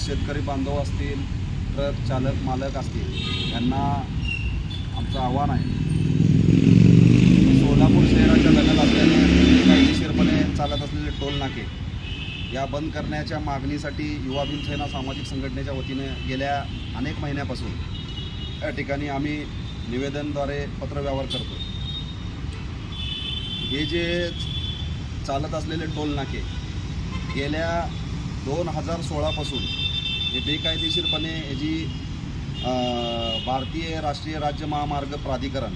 शेतकरी बांधव असतील ट्रक चालक मालक असतील यांना आमचं आव्हान आहे. सोलापूर शहराच्या लगत असल्याने कायदेशीरपणे चालत असलेले टोल नाके या बंद करण्याच्या मागणीसाठी युवा भीमसेना सामाजिक संघटनेच्या वतीने गेल्या अनेक महिन्यापासून या ठिकाणी आम्ही निवेदनद्वारे पत्रव्यवहार करतो. हे जे चालत असलेले टोल नाके गेल्या दोन हजार सोळापासून हे बेकायदेशीरपणे हे जी भारतीय राष्ट्रीय राज्य महामार्ग प्राधिकरण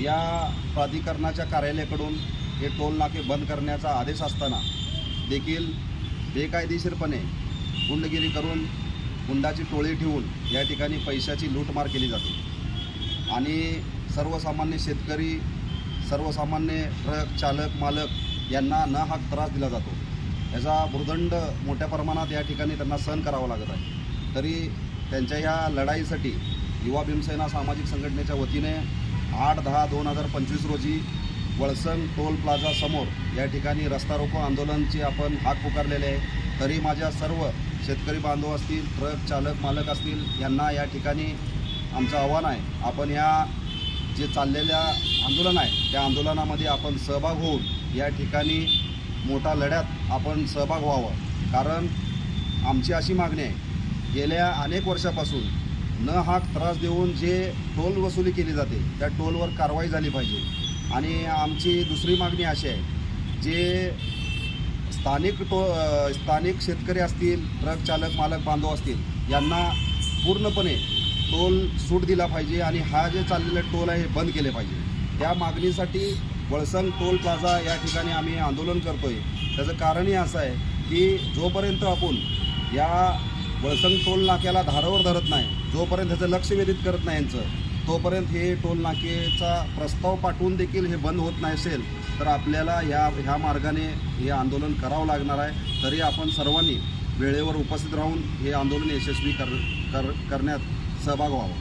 या प्राधिकरणाच्या कार्यालयाकडून हे टोल नाके बंद करण्याचा आदेश असताना देखील बेकायदेशीरपणे गुंडगिरी करून गुंडाची टोळी ठेवून या ठिकाणी पैशाची लूटमार केली जाते. आणि सर्वसामान्य शेतकरी सर्वसामान्य ट्रक चालक मालक यांना न हाक त्रास दिला जातो. याचा भूर्दंड मोठ्या प्रमाणात या ठिकाणी त्यांना सहन करावा लागत आहे. तरी त्यांच्या या लढाईसाठी युवा भीमसेना सामाजिक संघटनेच्या वतीने आठ दहा दोन हजार पंचवीस रोजी वळसण टोल प्लाझा समोर या ठिकाणी रस्ता रोको आंदोलनची आपण हाक पुकारलेले आहे. तरी माझ्या सर्व शेतकरी बांधव असतील ट्रक चालक मालक असतील यांना या ठिकाणी आमचं आव्हान आहे. आपण या जे चाललेल्या आंदोलन आहे त्या आंदोलनामध्ये आपण सहभाग होऊन या ठिकाणी मोठा लढ्यात आपण सहभाग व्हावं. कारण आमची अशी मागणी आहे गेल्या अनेक वर्षापासून न हाक त्रास देऊन जे टोल वसुली केली जाते त्या टोलवर कारवाई झाली पाहिजे. आणि आमची दुसरी मागणी अशी आहे जे स्थानिक टो स्थानिक शेतकरी असतील ट्रक चालक मालक बांधव असतील यांना पूर्णपणे टोल सूट दिला पाहिजे आणि हा जे चाललेला टोल आहे हे बंद केले पाहिजे. त्या मागणीसाठी वळसंग टोल प्लाझा या ठिकाणी आम्ही आंदोलन करतोय. त्याचं कारणही असं आहे की जोपर्यंत आपण या वळसंग टोल नाक्याला धारावर धरत नाही जोपर्यंत ह्याचं लक्ष वेधित करत नाही यांचं तोपर्यंत हे टोल नाकेचा प्रस्ताव पाठवून देखील हे बंद होत नाही असेल तर आपल्याला ह्या ह्या मार्गाने हे आंदोलन करावं लागणार आहे. तरी आपण सर्वांनी वेळेवर उपस्थित राहून हे आंदोलन यशस्वी कर कर करण्यात सहभाग व्हावा.